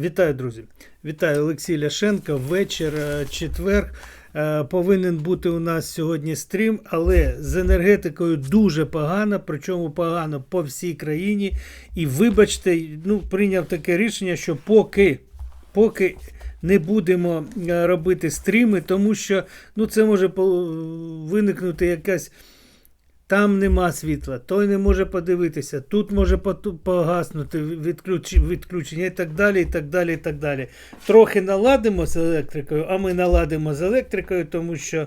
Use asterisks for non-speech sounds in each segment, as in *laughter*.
Вітаю, друзі! Вітаю Олексій Ляшенко. Вечір, е, четвер. Е, Повинен бути у нас сьогодні стрім, але з енергетикою дуже погано, причому погано по всій країні. І вибачте, ну, прийняв таке рішення, що поки, поки не будемо е, робити стріми, тому що ну, це може виникнути якась. Там нема світла, той не може подивитися, тут може погаснути відключ... відключення і так далі. і так далі, і так далі. Трохи наладимо з електрикою, а ми наладимо з електрикою, тому що,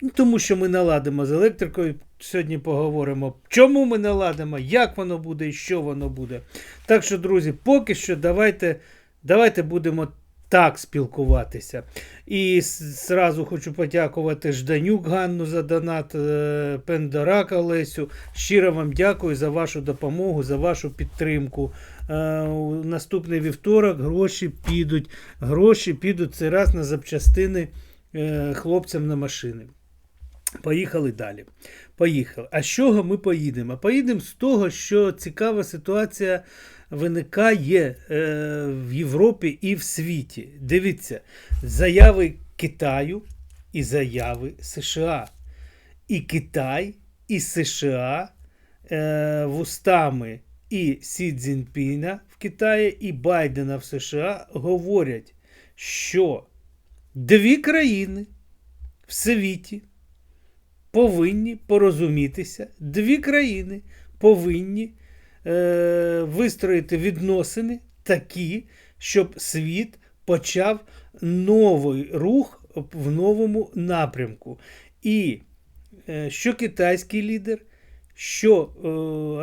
ну, тому що ми наладимо з електрикою. Сьогодні поговоримо, чому ми наладимо, як воно буде і що воно буде. Так що, друзі, поки що давайте, давайте будемо так спілкуватися. І зразу хочу подякувати Жданюк Ганну за донат, е, Пендорака Олесю. Щиро вам дякую за вашу допомогу, за вашу підтримку. Е, у Наступний вівторок гроші підуть. Гроші підуть цей раз на запчастини е, хлопцям на машини. Поїхали далі. Поїхали. А з чого ми поїдемо? Поїдемо з того, що цікава ситуація виникає е, в Європі і в світі. Дивіться, заяви Китаю і заяви США. І Китай, і США е, вустами і Сі Цзіньпіна в Китаї, і Байдена в США говорять, що дві країни в світі повинні порозумітися, дві країни повинні е, вистроїти відносини такі, щоб світ почав новий рух в новому напрямку. І е, що китайський лідер, що е,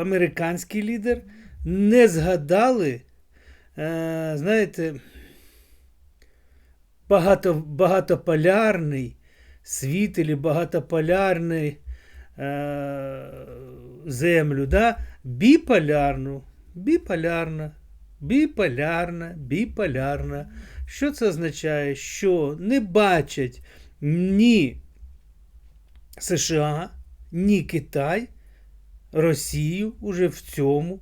американський лідер не згадали, е, знаєте, багато, багатополярний світ і багатополярний е, землю, да? Біполярну, біполярна, біполярна, біполярна. Що це означає? Що не бачать ні США, ні Китай Росію уже в цьому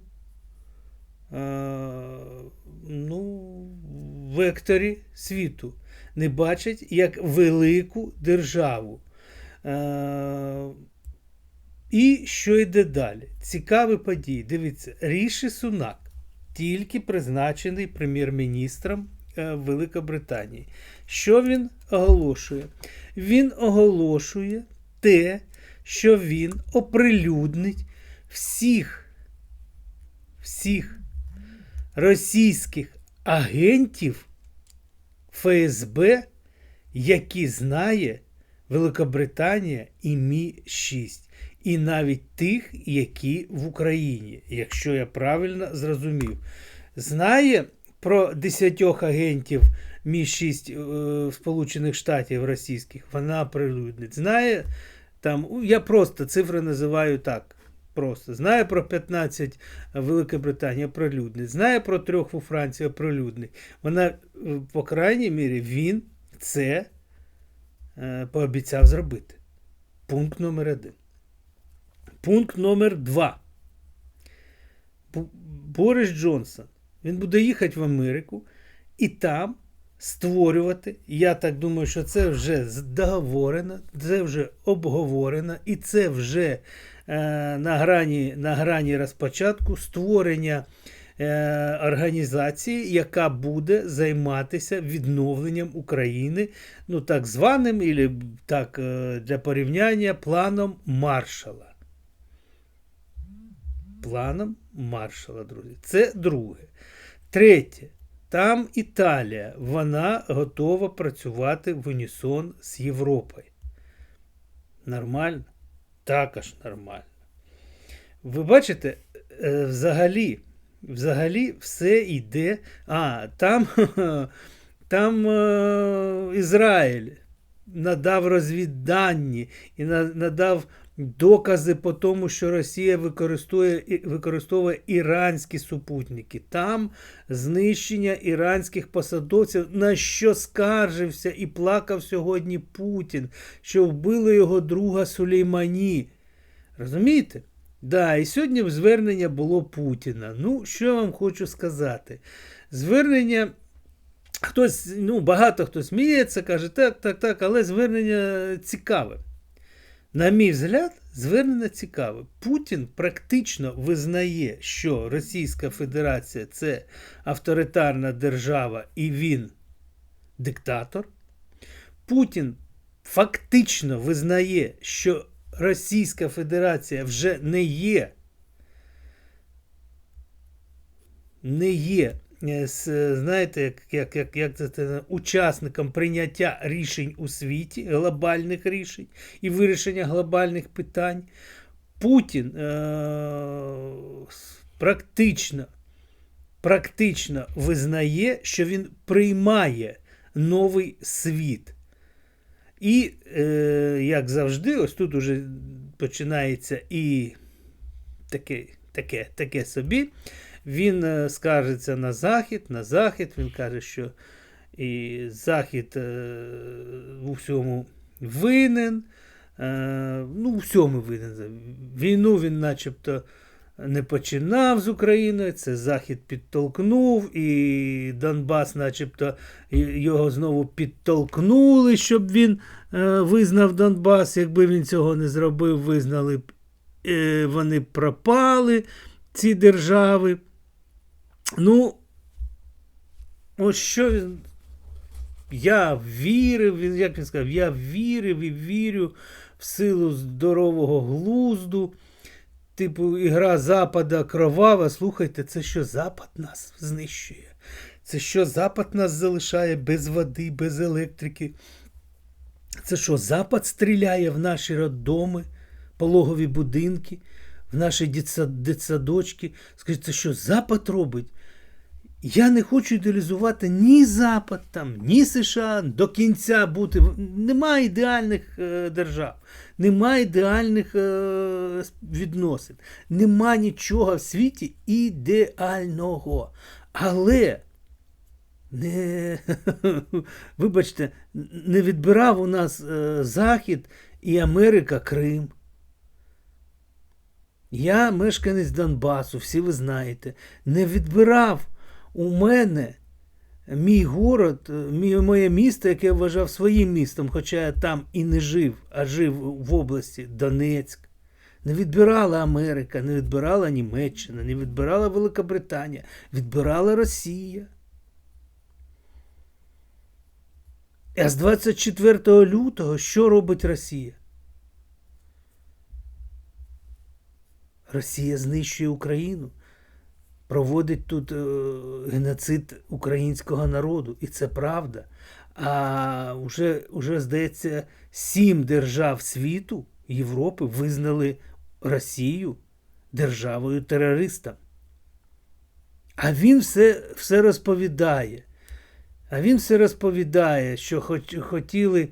е, ну, векторі світу. Не бачать як велику державу. Е, і що йде далі? Цікаві події. Дивіться, Ріші Сунак тільки призначений прем'єр-міністром е, Великобританії. Що він оголошує? Він оголошує те, що він оприлюднить всіх, всіх російських агентів ФСБ, які знає Великобританія і Мі-6. І навіть тих, які в Україні, якщо я правильно зрозумів, знає про 10 агентів Мі-6 е, Сполучених Штатів російських, вона прилюднить. Знає там, я просто цифри називаю так. Просто знає про 15 Великобританія прилюднить, знає про трьох у Франції прилюднить. Вона, е, по крайній мірі, він це е, пообіцяв зробити. Пункт номер один. Пункт номер два. Бу- Борис Джонсон. Він буде їхати в Америку і там створювати. Я так думаю, що це вже договорено, це вже обговорено, і це вже е, на, грані, на грані розпочатку створення е, організації, яка буде займатися відновленням України, ну так званим, і так е, для порівняння, планом Маршала. Планом Маршала, друзі. Це друге. Третє. Там Італія, вона готова працювати в унісон з Європою. Нормально? Також нормально. Ви бачите, е, взагалі, взагалі все йде. А, там, *laughs* там е, Ізраїль надав розвіддані і надав докази по тому, що Росія використовує, використовує іранські супутники. Там знищення іранських посадовців, на що скаржився і плакав сьогодні Путін, що вбили його друга Сулеймані. Розумієте? Да, і сьогодні звернення було Путіна. Ну, що я вам хочу сказати? Звернення Хтось, ну, багато хто сміється, каже, так, так, так, але звернення цікаве. На мій взгляд, звернення цікаве. Путін практично визнає, що Російська Федерація це авторитарна держава і він диктатор. Путін фактично визнає, що Російська Федерація вже не є, не є, знаєте, як, як, як, як це учасником прийняття рішень у світі, глобальних рішень і вирішення глобальних питань. Путін е- практично, практично визнає, що він приймає новий світ. І, е, як завжди, ось тут уже починається і таке, таке, таке собі. Він е, скаржиться на Захід, на Захід. Він каже, що і Захід е, у всьому винен. Е, ну, у всьому винен. Війну він начебто не починав з Україною, це Захід підтолкнув, і Донбас, начебто, його знову підтолкнули, щоб він е, визнав Донбас. Якби він цього не зробив, визнали б, е, вони пропали, ці держави. Ну, ось що він. Я вірив, він, як він сказав, я вірив і вірю в силу здорового глузду. Типу, ігра Запада кровава. Слухайте, це що Запад нас знищує? Це що Запад нас залишає без води, без електрики? Це що, Запад стріляє в наші роддоми, пологові будинки, в наші дитса- дитсадочки? Скажіть, це що Запад робить? Я не хочу ідеалізувати ні Запад, там, ні США до кінця бути. Немає ідеальних е, держав, немає ідеальних е, відносин, нема нічого в світі ідеального. Але не, *laughs* вибачте, не відбирав у нас е, Захід і Америка Крим. Я мешканець Донбасу, всі ви знаєте, не відбирав у мене мій город, е, моє місто, яке я вважав своїм містом, хоча я там і не жив, а жив в області Донецьк. Не відбирала Америка, не відбирала Німеччина, не відбирала Великобританія, відбирала Росія. А з 24 лютого що робить Росія? Росія знищує Україну, проводить тут е, геноцид українського народу, і це правда. А вже, вже здається, сім держав світу Європи визнали Росію державою терористом. А він все, все розповідає. А він все розповідає, що хоч, хотіли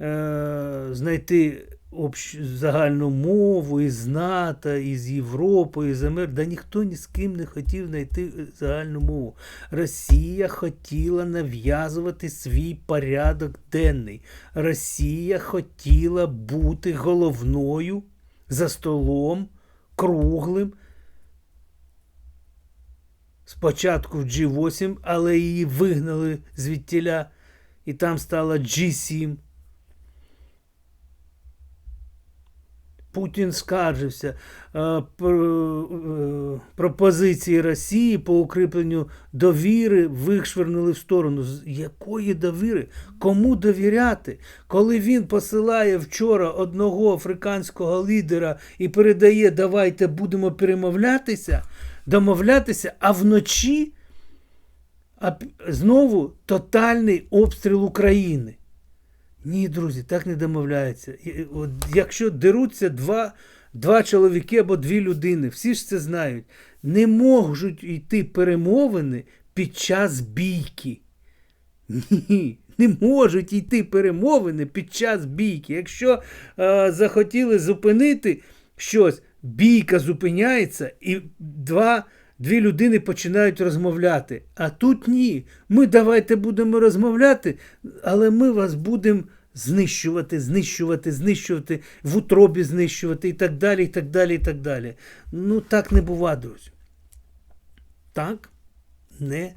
е, знайти общ, загальну мову із НАТО, із Європи, із Америки. Да ніхто ні з ким не хотів знайти загальну мову. Росія хотіла нав'язувати свій порядок денний. Росія хотіла бути головною за столом круглим. Спочатку в G8, але її вигнали звідтіля, і там стала G7. Путін скаржився е, е, пропозиції Росії по укріпленню довіри вишвернули в сторону. З якої довіри? Кому довіряти? Коли він посилає вчора одного африканського лідера і передає, давайте будемо перемовлятися, домовлятися, а вночі знову тотальний обстріл України. Ні, друзі, так не от Якщо деруться два, два чоловіки або дві людини, всі ж це знають, не можуть йти перемовини під час бійки. Ні, не можуть йти перемовини під час бійки. Якщо е, захотіли зупинити щось, бійка зупиняється, і два, дві людини починають розмовляти. А тут ні. Ми давайте будемо розмовляти, але ми вас будемо знищувати, знищувати, знищувати, в утробі знищувати і так далі, і так далі, і так далі. Ну, так не буває, друзі. Так не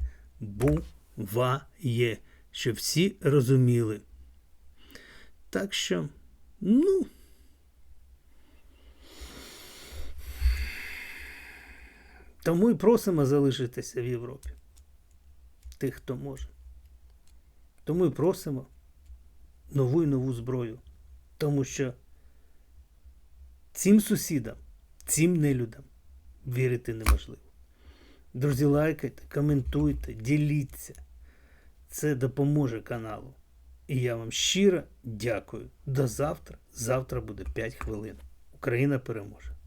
триває, щоб всі розуміли. Так що, ну. Тому і просимо залишитися в Європі. Тих, хто може. Тому і просимо нову і нову зброю. Тому що цим сусідам, цим нелюдам вірити неможливо. Друзі, лайкайте, коментуйте, діліться. Це допоможе каналу. І я вам щиро дякую. До завтра. Завтра буде 5 хвилин. Україна переможе.